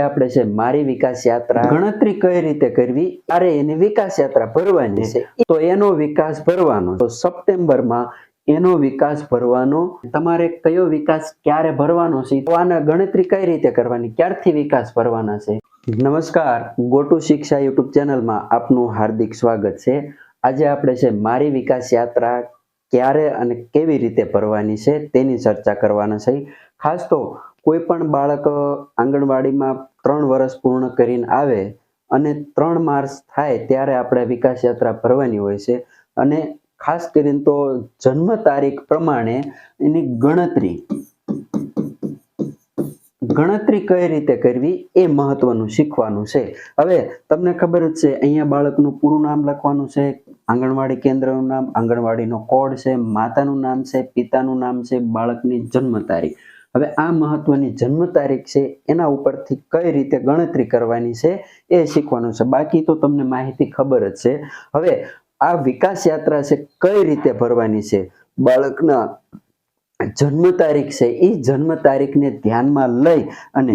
આપણે છે, મારી વિકાસ યાત્રા ગણતરી કઈ રીતે કરવી અરે એની વિકાસ યાત્રા ભરવાની છે, તો એનો વિકાસ ભરવાનો. તો સપ્ટેમ્બરમાં એનો વિકાસ ભરવાનો. તમારે કયો વિકાસ ક્યારે ભરવાનો છે, તો આના ગણતરી કઈ રીતે કરવાની, ક્યારથી વિકાસ ભરવાના છે? નમસ્કાર, ગોટુ શિક્ષા યુટ્યુબ ચેનલમાં આપનું હાર્દિક સ્વાગત છે. આજે આપણે છે, મારી વિકાસ યાત્રા ક્યારે અને કેવી રીતે ભરવાની છે, તેની ચર્ચા કરવાના છે. ખાસ તો કોઈ પણ બાળક આંગણવાડીમાં ત્રણ વર્ષ પૂર્ણ કરીને આવે અને ત્રણ માર્ચ થાય ત્યારે આપણે વિકાસ યાત્રા ભરવાની હોય છે. અને ખાસ કરીને તો જન્મ તારીખ પ્રમાણે એની ગણતરી ગણતરી કઈ રીતે કરવી એ મહત્વનું શીખવાનું છે. હવે તમને ખબર જ છે, અહીંયા બાળકનું પૂરું નામ લખવાનું છે, આંગણવાડી કેન્દ્રનું નામ, આંગણવાડીનો કોડ છે, માતાનું નામ છે, પિતાનું નામ છે, બાળકની જન્મ તારીખ. હવે આ મહત્વની જન્મ તારીખ છે, એના ઉપરથી કઈ રીતે ગણતરી કરવાની છે, એ શીખવાનું છે. બાકી તો તમને માહિતી ખબર જ છે. હવે આ વિકાસ યાત્રા છે, કઈ રીતે ભરવાની છે? બાળકના જન્મ તારીખ છે એ જન્મ તારીખને ધ્યાનમાં લઈ અને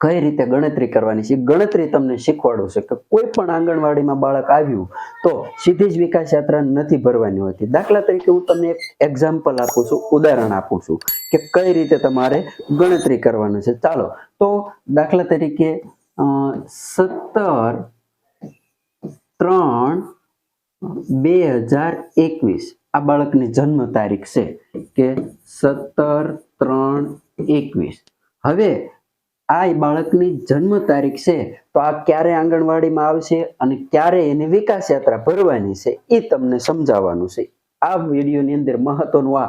કઈ રીતે ગણતરી કરવાની છે? ગણતરી તમને શીખવાડું કે કોઈ પણ આંગણવાડીમાં બાળક આવ્યું તો સીધી જ વિકાસ યાત્રા નથી ભરવાની હોતી. દાખલા તરીકે હું તમને એક એક્ઝામ્પલ આપું છું, ઉદાહરણ આપું છું કે કઈ રીતે તમારે ગણતરી કરવાનું છે. ચાલો, તો દાખલા તરીકે સત્તર, ત્રણ, બે હજાર એકવીસ. આ બાળકની જન્મ તારીખ છે કે સત્તર, ત્રણ, એકવીસ. હવે આ બાળકની જન્મ તારીખ છે, તો આ ક્યારે આંગણવાડીમાં આવશે અને ક્યારે એની વિકાસ યાત્રા ભરવાની છે, એ તમને સમજાવવાનું છે. આ વિડીયોની અંદર મહત્વનું આ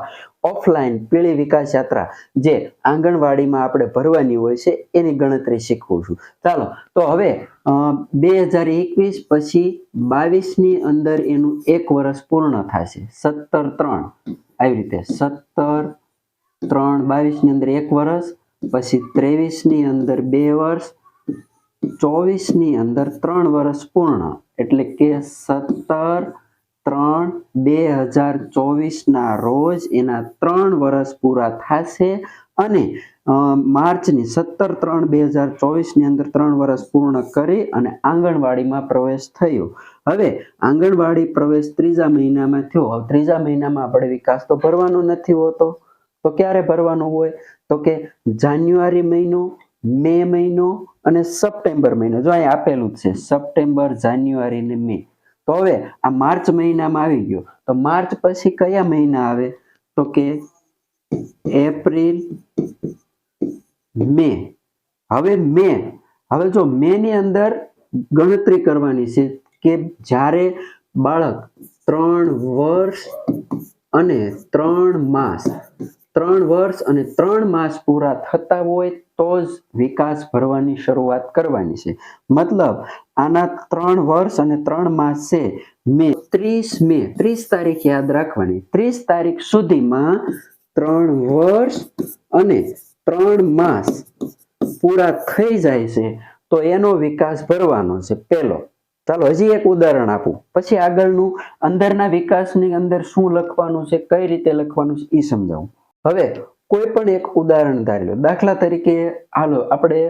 ઓફલાઈન પીળી વિકાસ યાત્રા જે આંગણવાડીમાં આપણે ભરવાની હોય છે, એની ગણતરી શીખવું છું. ચાલો, તો હવે બે હજાર એકવીસ પછી બાવીસની અંદર એનું એક વર્ષ પૂર્ણ થશે. સત્તર ત્રણ. આવી રીતે સત્તર ત્રણ બાવીસની અંદર એક વર્ષ પછી ત્રેવીસની અંદર બે વર્ષ, ચોવીસની અંદર ત્રણ વર્ષ પૂર્ણ. એટલે કે સત્તર, ત્રણ, બે હજાર ચોવીસના રોજ એના ત્રણ વર્ષ પૂરા થશે અને માર્ચની સત્તર, ત્રણ, બે હજાર ચોવીસની અંદર ત્રણ વર્ષ પૂર્ણ કરી અને આંગણવાડીમાં પ્રવેશ થયો. હવે આંગણવાડી પ્રવેશ ત્રીજા મહિનામાં થયો. ત્રીજા મહિનામાં આપણે વિકાસ તો ભરવાનો નથી હોતો. તો ક્યારે ભરવાનું હોય? તો કે જાન્યુઆરી મહિનો, મે મહિનો અને સપ્ટેમ્બર મહિનો. જો અહીં આપેલું જ છે, સપ્ટેમ્બર, જાન્યુઆરી ને મે. તો હવે આ માર્ચ મહિનામાં આવી ગયો. તો માર્ચ પછી કયા મહિના આવે? તો કે એપ્રિલ, મે. હવે મે. હવે જો મે ની અંદર ગણતરી કરવાની છે કે જ્યારે બાળક ત્રણ વર્ષ અને ત્રણ માસ ત્રણ વર્ષ અને ત્રણ માસ પૂરા થતા હોય તો જ વિકાસ ભરવાની શરૂઆત કરવાની છે. મતલબ, આના ત્રણ વર્ષ અને ત્રણ માસ છે મે ત્રીસ મે, ત્રીસ તારીખ યાદ રાખવાની. ત્રીસ તારીખ સુધીમાં ત્રણ વર્ષ અને ત્રણ માસ પૂરા થઈ જાય છે તો એનો વિકાસ ભરવાનો છે. પહેલો ચાલો હજી એક ઉદાહરણ આપું. પછી આગળનું અંદરના વિકાસની અંદર શું લખવાનું છે, કઈ રીતે લખવાનું છે એ સમજાવું. હવે કોઈ પણ એક ઉદાહરણ ધારી લો. દાખલા તરીકે હાલો, આપણે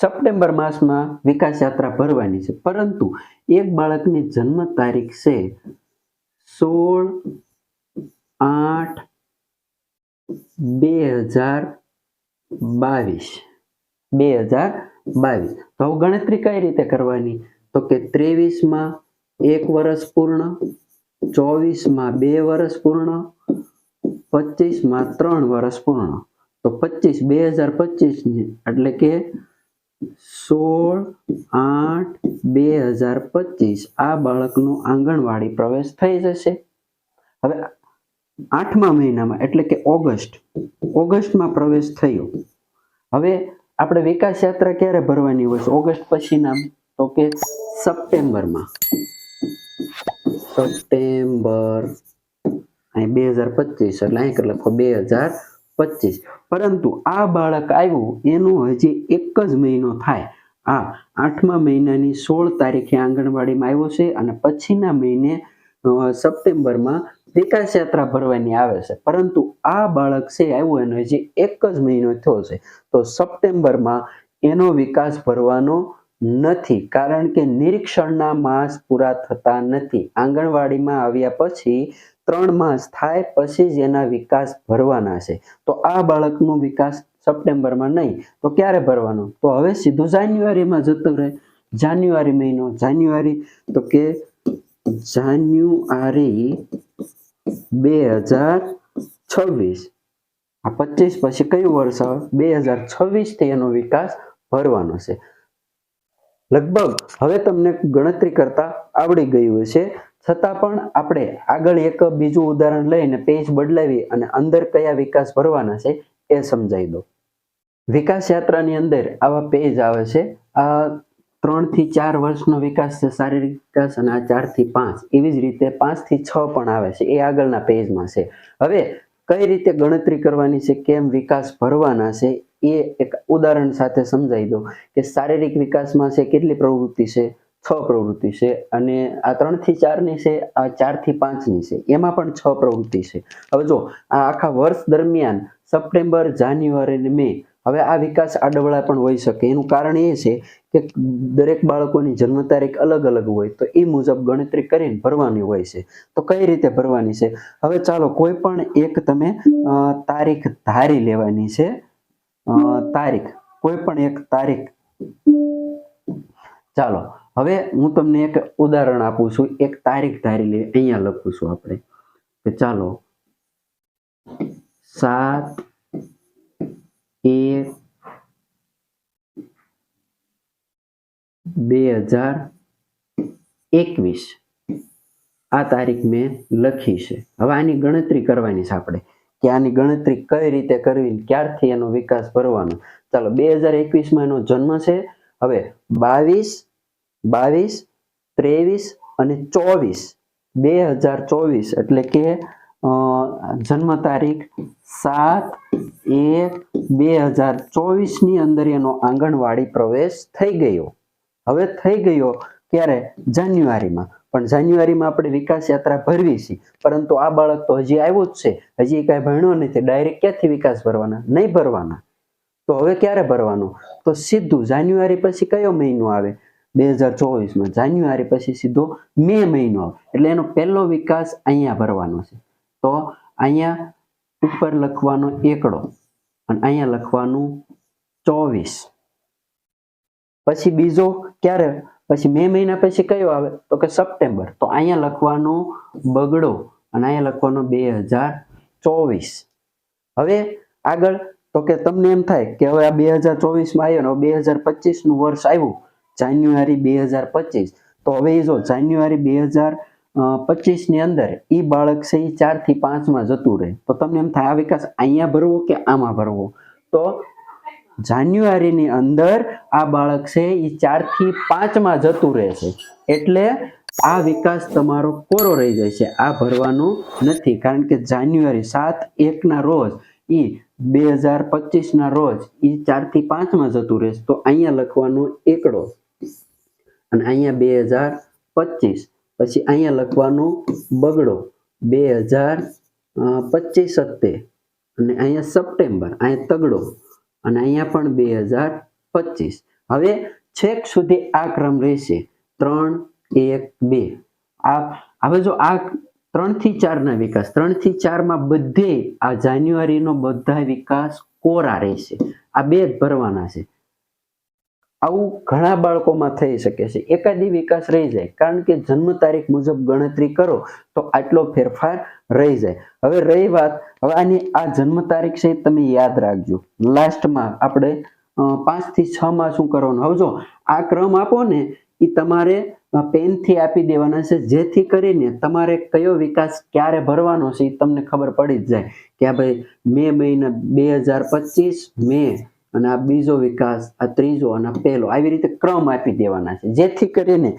સપ્ટેમ્બર માસમાં વિકાસ યાત્રા ભરવાની છે. પરંતુ એક બાળકની જન્મ તારીખ છે સોળ આઠ બે હજાર બાવીસ. બે હજાર બાવીસ. તો ગણતરી કઈ રીતે કરવાની? તો કે ત્રેવીસમાં એક વર્ષ પૂર્ણ ચોવીસમાં બે વર્ષ પૂર્ણ, પચીસમાં ત્રણ વર્ષ પૂર્ણ. તો પચીસ, બે હજાર પચીસ એટલે કે સોળ, આઠ, બે હજાર પચીસ. આ બાળકનો આંગણવાડી પ્રવેશ થઈ જશે. હવે આઠમા મહિનામાં, એટલે કે ઓગસ્ટ, ઓગસ્ટમાં પ્રવેશ થયો. હવે આપણે વિકાસ યાત્રા ક્યારે ભરવાની હોય છે? ઓગસ્ટ પછીના, તો કે સપ્ટેમ્બરમાં. સપ્ટેમ્બર. અહીં બે હજાર પચીસ એટલે અહીં કેટલા બે હજાર પચીસ. પરંતુ આ બાળક આવ્યું, એનું હજી એક જ મહિનો થાય. આ આઠમા મહિનાની સોળ તારીખે આંગણવાડીમાં આવ્યો છે અને પછીના મહિને સપ્ટેમ્બરમાં વિકાસ યાત્રા ભરવાની આવે છે. પરંતુ આ બાળક છે, આવ્યું એનો હજી એક જ મહિનો થયો છે. તો સપ્ટેમ્બરમાં એનો વિકાસ ભરવાનો નથી, કારણ કે નિરીક્ષણના માસ પૂરા થતા નથી. આંગણવાડીમાં આવ્યા પછી ત્રણ માસ થાય, પછી જ એના વિકાસ ભરવાના છે. તો આ બાળકનો વિકાસ સપ્ટેમ્બરમાં નહીં, તો ક્યારે ભરવાનો? તો હવે સીધું જાન્યુઆરીમાં જતો રહે. જાન્યુઆરી મહિનો, જાન્યુઆરી, તો કે જાન્યુઆરી બે હજાર છવ્વીસ. આ પચીસ પછી કયું વર્ષ આવે? બે હજાર છવ્વીસથી એનો વિકાસ ભરવાનો છે. લગભગ હવે તમને ગણતરી કરતા આવડી ગયું હશે છતાં પણ આપણે આગળ એક બીજું ઉદાહરણ લઈને પેજ બદલાવી અને અંદર કયા વિકાસ ભરવાના છે એ સમજાવી દો. વિકાસ યાત્રાની અંદર આવા પેજ આવે છે. આ ત્રણથી ચાર વર્ષનો વિકાસ છે શારીરિક વિકાસ અને આ ચારથી પાંચ. એવી જ રીતે પાંચથી છ પણ આવે છે. એ આગળના પેજમાં છે. હવે કઈ રીતે ગણતરી કરવાની છે, કેમ વિકાસ ભરવાના છે, એ એક ઉદાહરણ સાથે સમજાવી દો કે શારીરિક વિકાસમાં છે કેટલી પ્રવૃત્તિ છે, છ પ્રવૃત્તિ છે અને આ ત્રણથી ચારની છે, આ ચારથી પાંચની છે, એમાં પણ છ પ્રવૃત્તિ છે. હવે જો આ આખા વર્ષ દરમિયાન સપ્ટેમ્બર, જાન્યુઆરી અને મે હવે આ વિકાસ આડવળા પણ હોઈ શકે. એનું કારણ એ છે કે દરેક બાળકોની જન્મ તારીખ અલગ અલગ હોય તો એ મુજબ ગણતરી કરીને ભરવાની હોય છે. તો કઈ રીતે ભરવાની છે? હવે ચાલો, કોઈ પણ એક તમે તારીખ ધારી લેવાની છે. તારીખ, કોઈ પણ એક તારીખ. ચાલો, હવે હું તમને એક ઉદાહરણ આપું છું. એક તારીખ ધારી લે અહીંયા લખું છું આપણે. કે ચાલો, સાત એક, બે હજાર એકવીસ. આ તારીખ મેં લખી છે. હવે આની ગણતરી કરવાની છે આપણે. કે આની ગણતરી કઈ રીતે કરવી ક્યારથી એનો વિકાસ ભરવાનો ચાલો, બે હજાર એકવીસમાં એનો જન્મ છે. હવે બાવીસ બાવીસ, ત્રેવીસ અને ચોવીસ. બે હજાર ચોવીસ એટલે કે જન્મ તારીખ સાત એક બે હજાર ચોવીસની અંદર એનો આંગણવાડી પ્રવેશ થઈ ગયો. હવે થઈ ગયો ક્યારે? જાન્યુઆરીમાં. પણ જાન્યુઆરીમાં આપણે વિકાસ યાત્રા ભરવી છે. પરંતુ આ બાળક તો હજી આવ્યો જ છે. હજી કાંઈ ભણ્યો નથી. ડાયરેક્ટ ક્યાંથી વિકાસ ભરવાના? નહીં ભરવાના. તો હવે ક્યારે ભરવાનું? તો સીધું જાન્યુઆરી પછી કયો મહિનો આવે? બે હજાર ચોવીસમાં. જાન્યુઆરી પછી સીધો મે મહિનો આવે. એટલે એનો પહેલો વિકાસ અહીંયા ભરવાનો છે. તો અહીંયા ઉપર લખવાનો એકડો અને અહીંયા લખવાનું ચોવીસ. પછી બીજો ક્યારે? પછી મે મહિના પછી કયો આવે? તો કે સપ્ટેમ્બર. તો અહીંયા લખવાનો બગડો અને અહીંયા લખવાનો બે હજાર ચોવીસ. હવે આગળ તો કે તમને એમ થાય કે હવે આ બે હજાર ચોવીસમાં આવ્યો ને બે હજાર પચીસનું વર્ષ આવ્યું. જાન્યુઆરી બે હજાર પચીસ. તો હવે એ જો જાન્યુઆરી બે હજાર પચીસની અંદર એ બાળક છે એ ચારથી પાંચમાં જતું રહે. તો તમને એમ થાય, આ વિકાસ અહીંયા ભરવો કે આમાં ભરવો? તો જાન્યુઆરીની અંદર આ બાળક છે એ ચારથી પાંચમાં જતું રહે છે. એટલે આ વિકાસ તમારો કોરો રહી જાય છે. આ ભરવાનો નથી. કારણ કે જાન્યુઆરી સાત એકના રોજ એ બે હજાર પચીસના રોજ એ ચારથી પાંચમાં જતું રહેશે તો અહીંયા લખવાનો એકડો. અને અહીંયા બે હજાર પચીસ. પછી અહીંયા લખવાનું બગડો બે હજાર પચીસ સત્તે અને અહીંયા સપ્ટેમ્બર, અહીંયા તગડો. અને અહીંયા પણ બે હજાર પચીસ. હવે છેક સુધી આ ક્રમ રહેશે. ત્રણ, એક, બે. આ, હવે જો આ ત્રણથી ચાર ના વિકાસ, ત્રણથી ચારમાં બધે આ જાન્યુઆરીનો બધા વિકાસ કોરા રહેશે. આ બે જ ભરવાના છે. આવું ઘણા બાળકોમાં થઈ શકે છે. એકાદી વિકાસ રહી જાય. કારણ કે જન્મ તારીખ મુજબ ગણતરી કરો તો આટલો ફેરફાર રહી જાય. હવે રહી વાત, હવે આની આ જન્મ તારીખ છે તમે યાદ રાખજો. લાસ્ટમાં આપણે પાંચથી પાંચથી છ માં શું કરવાનું? હવે જો આ ક્રમ આપો ને એ તમારે પેનથી આપી દેવાના છે. જેથી કરીને તમારે કયો વિકાસ ક્યારે ભરવાનો છે એ તમને ખબર પડી જ જાય. કે ભાઈ મે મહિના બે હજાર પચીસ, મે અને આ બીજો વિકાસ, આ ત્રીજો અને પહેલો, આવી રીતે ક્રમ આપી દેવાના છે. જેથી કરીને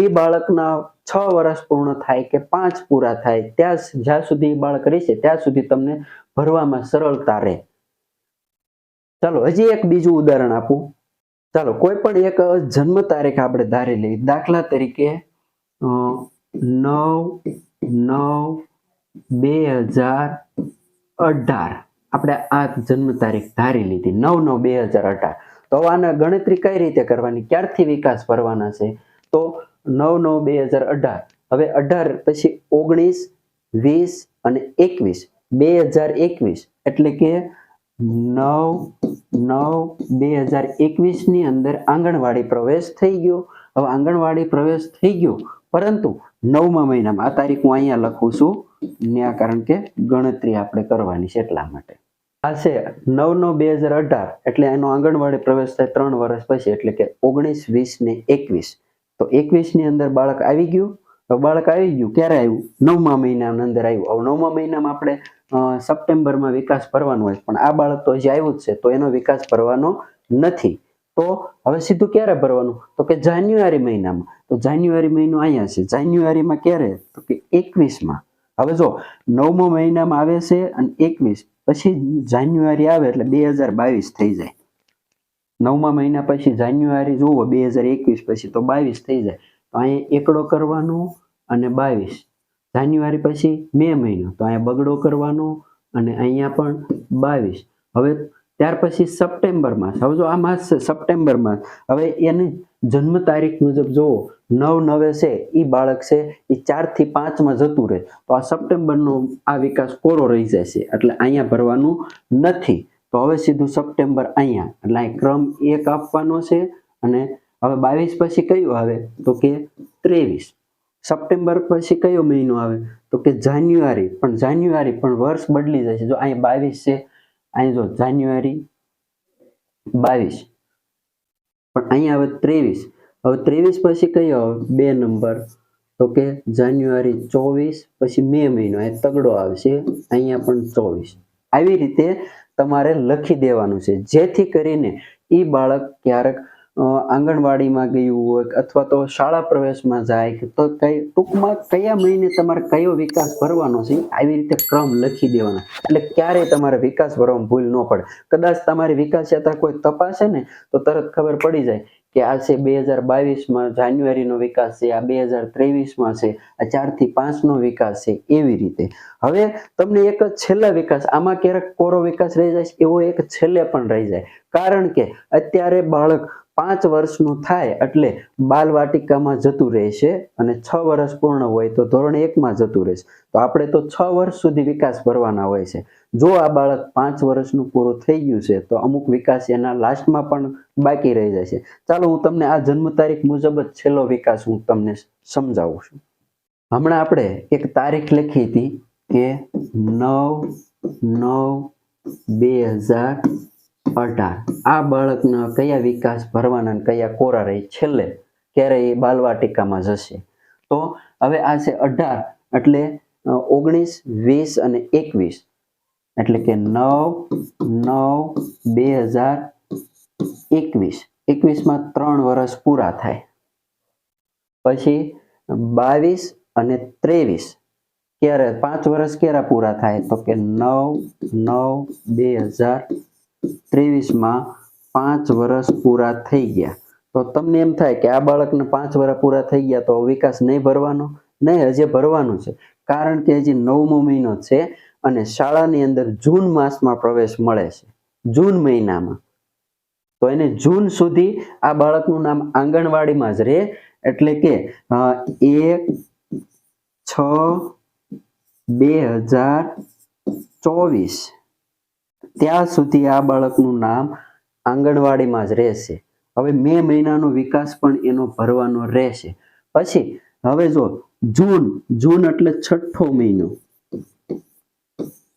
એ બાળકના છ વર્ષ પૂર્ણ થાય કે પાંચ પૂરા થાય, ત્યાં જ્યાં સુધી એ બાળક રહેશે, ત્યાં સુધી તમને ભરવામાં સરળતા રહે. ચાલો, હજી એક બીજું ઉદાહરણ આપું. ચાલો, કોઈ પણ એક જન્મ તારીખ આપણે ધારી લઈએ. દાખલા તરીકે નવ નવ, બે હજાર અઢાર. આપણે આ જન્મ તારીખ ધારી લીધી, નવ નવ બે હજાર અઢાર. તો હવે આના ગણતરી કઈ રીતે કરવાની? ક્યારથી વિકાસ ભરવાના છે? તો નવ નવ બે હજાર અઢાર. હવે અઢાર પછી ઓગણીસ, વીસ અને એકવીસ. બે હજાર એકવીસ એટલે કે નવ નવ બે હજાર એકવીસની અંદર આંગણવાડી પ્રવેશ થઈ ગયો. હવે આંગણવાડી પ્રવેશ થઈ ગયો. પરંતુ નવમા મહિનામાં. આ તારીખ હું અહીંયા લખું છું. ત્યાં કારણ કે ગણતરી આપણે કરવાની છે એટલા માટે. આ છે નવ નવ બે હજાર અઢાર. એટલે એનો આંગણવાડી પ્રવેશ થાય ત્રણ વર્ષ પછી, એટલે કે ઓગણીસ, વીસ ને એકવીસ. તો એકવીસની અંદર બાળક આવી ગયું. તો બાળક આવી ગયું. ક્યારે આવ્યું? નવમા મહિનાની અંદર આવ્યું. નવમા મહિનામાં આપણે સપ્ટેમ્બરમાં વિકાસ ભરવાનો હોય પણ આ બાળક તો હજી આવ્યું જ છે. તો એનો વિકાસ ભરવાનો નથી. તો હવે સીધું ક્યારે ભરવાનું? તો કે જાન્યુઆરી મહિનામાં. તો જાન્યુઆરી મહિનો અહીંયા છે. જાન્યુઆરીમાં ક્યારે? તો કે એકવીસમાં. હવે જો, નવમો મહિનામાં આવે છે અને એકવીસ. પછી જાન્યુઆરી આવે એટલે બે હજાર બાવીસ થઈ જાય. નવમા મહિના પછી જાન્યુઆરી જુઓ બે હજાર એકવીસ પછી તો બાવીસ થઈ જાય. તો અહીંયા એકડો કરવાનો અને બાવીસ. જાન્યુઆરી પછી મે મહિનો. તો અહીંયા બગડો કરવાનો અને અહીંયા પણ બાવીસ. હવે ત્યાર પછી સપ્ટેમ્બરમાં હવે જો આ માસ છે, સપ્ટેમ્બરમાં. હવે એની જન્મ તારીખ મુજબ જુઓ, નવ નવે છે એ બાળક છે એ ચારથી પાંચમાં જતું રહે. તો આ સપ્ટેમ્બરનો આ વિકાસ કોરો રહી છે એટલે અહીંયા ભરવાનું નથી. તો હવે સીધું સપ્ટેમ્બર અહીંયા, એટલે અહીં ક્રમ એક આપવાનો છે, અને હવે બાવીસ પછી કયું આવે? તો કે ત્રેવીસ. સપ્ટેમ્બર પછી કયો મહિનો આવે? તો કે જાન્યુઆરી, પણ જાન્યુઆરી પણ વર્ષ બદલી છે જો અહીંયા બાવીસ છે અહીં જો જાન્યુઆરી બાવીસ. પણ અહીંયા હવે ત્રેવીસ. હવે ત્રેવીસ પછી કયો? આવે બે નંબર. તો કે જાન્યુઆરી ચોવીસ પછી મે મહિનો. એ તગડો આવશે. અહીંયા પણ ચોવીસ. આવી રીતે તમારે લખી દેવાનું છે. જેથી કરીને એ બાળક ક્યારેક આંગણવાડીમાં ગયું હોય અથવા તો શાળા પ્રવેશમાં જાય તો કઈ ટૂંકમાં કયા મહિને તમારે કયો વિકાસ ભરવાનો છે, આવી રીતે ક્રમ લખી દેવાનો. એટલે ક્યારેય તમારે વિકાસ ભરવામાં ભૂલ ન પડે. કદાચ તમારી વિકાસ યાત્રા કોઈ તપાસે ને, તો તરત ખબર પડી જાય કે આ છે બે હજાર બાવીસમાં જાન્યુઆરીનો વિકાસ છે, આ બે હજાર ત્રેવીસમાં છે, આ ચારથી પાંચનો વિકાસ છે, એવી રીતે. હવે તમને એક છેલ્લા વિકાસ, આમાં ક્યારેક કોરો વિકાસ રહી જાય એવો એક છેલ્લે પણ રહી જાય. કારણ કે અત્યારે બાળક પાંચ વર્ષનું થાય એટલે બાલ વાટિકામાં જતું રહેશે અને છ વર્ષ પૂર્ણ હોય તો ધોરણ એકમાં જતું રહેશે. તો આપણે તો છ વર્ષ સુધી વિકાસ ભરવાના હોય છે. જો આ બાળક પાંચ વર્ષનું પૂરું થઈ ગયું છે, તો અમુક વિકાસ એના લાસ્ટમાં પણ બાકી રહી જાય છે. ચાલો હું તમને આ જન્મ તારીખ મુજબ જ છેલ્લો વિકાસ હું તમને સમજાવું છું. હમણાં આપણે એક તારીખ લખી હતી કે નવ નવ બે હજાર અઢાર. આ બાળકના કયા વિકાસ ભરવાના કયા કોરા રહી? છેલ્લે ક્યારે એ બાલવાટિકામાં જશે? તો હવે આ છે અઢાર, એટલે ઓગણીસ, વીસ અને એકવીસ. એટલે કે નવ નવ, બે હજાર એકવીસ. એકવીસમાં ત્રણ વર્ષ પૂરા થાય. પછી બાવીસ અને ત્રેવીસ. ક્યારે? પાંચ વર્ષ ક્યારે પૂરા થાય? તો કે નવ નવ, બે હજાર ત્રેવીસમાં પાંચ વર્ષ પૂરા થઈ ગયા. તો તમને એમ થાય કે આ બાળકને પાંચ વર્ષ પૂરા થઈ ગયા તો વિકાસ નહીં ભરવાનો? નહીં, હજી ભરવાનું છે. કારણ કે હજી નવમો મહિનો છે અને શાળાની અંદર જૂન માસમાં પ્રવેશ મળે છે. જૂન મહિનામાં. તો એને જૂન સુધી આ બાળકનું નામ આંગણવાડીમાં જ રહે. એટલે કે એક, છ, બે હજાર ચોવીસ. ત્યાં સુધી આ બાળકનું નામ આંગણવાડીમાં જ રહેશે. હવે મે મહિનાનો વિકાસ પણ એનો ભરવાનો રહેશે. પછી, હવે જો જૂન જૂન એટલે છઠ્ઠો મહિનો.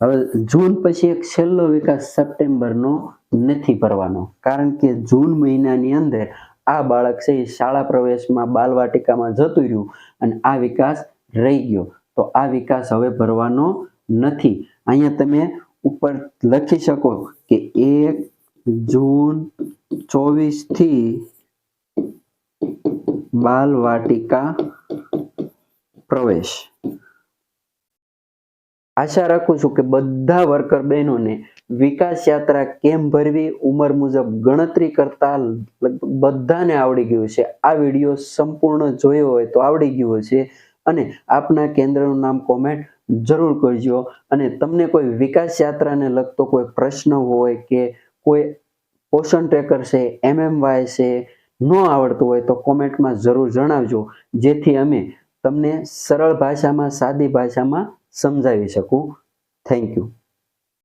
હવે જૂન પછી એક છેલ્લો વિકાસ સપ્ટેમ્બરનો નથી ભરવાનો. કારણ કે જૂન મહિનાની અંદર આ બાળક છે શાળા પ્રવેશમાં બાલવાટિકામાં જતું રહ્યું અને આ વિકાસ રહી ગયો. તો આ વિકાસ હવે ભરવાનો નથી. અહીંયા તમે ઉપર લખી શકો કે એક જૂન ચોવીસથી બાલ વાટિકા પ્રવેશ. આશા રાખું છું કે બધા વર્કર બહેનોને વિકાસ યાત્રા કેમ ભરવી, ઉંમર મુજબ ગણતરી કરતા બધાને આવડી ગયું છે. આ વીડિયો સંપૂર્ણ જોયો હોય તો આવડી ગયું હશે. અને આપના કેન્દ્રનું નામ કોમેન્ટ જરૂર કરજો. અને તમને કોઈ વિકાસ યાત્રાને લગતો કોઈ પ્રશ્ન હોય કે કોઈ પોષણ ટ્રેકર છે એમએમવાય છે, ન આવડતું હોય તો કોમેન્ટમાં જરૂર જણાવજો. જેથી અમે તમને સરળ ભાષામાં, સાદી ભાષામાં સમજાવી શકું. Thank you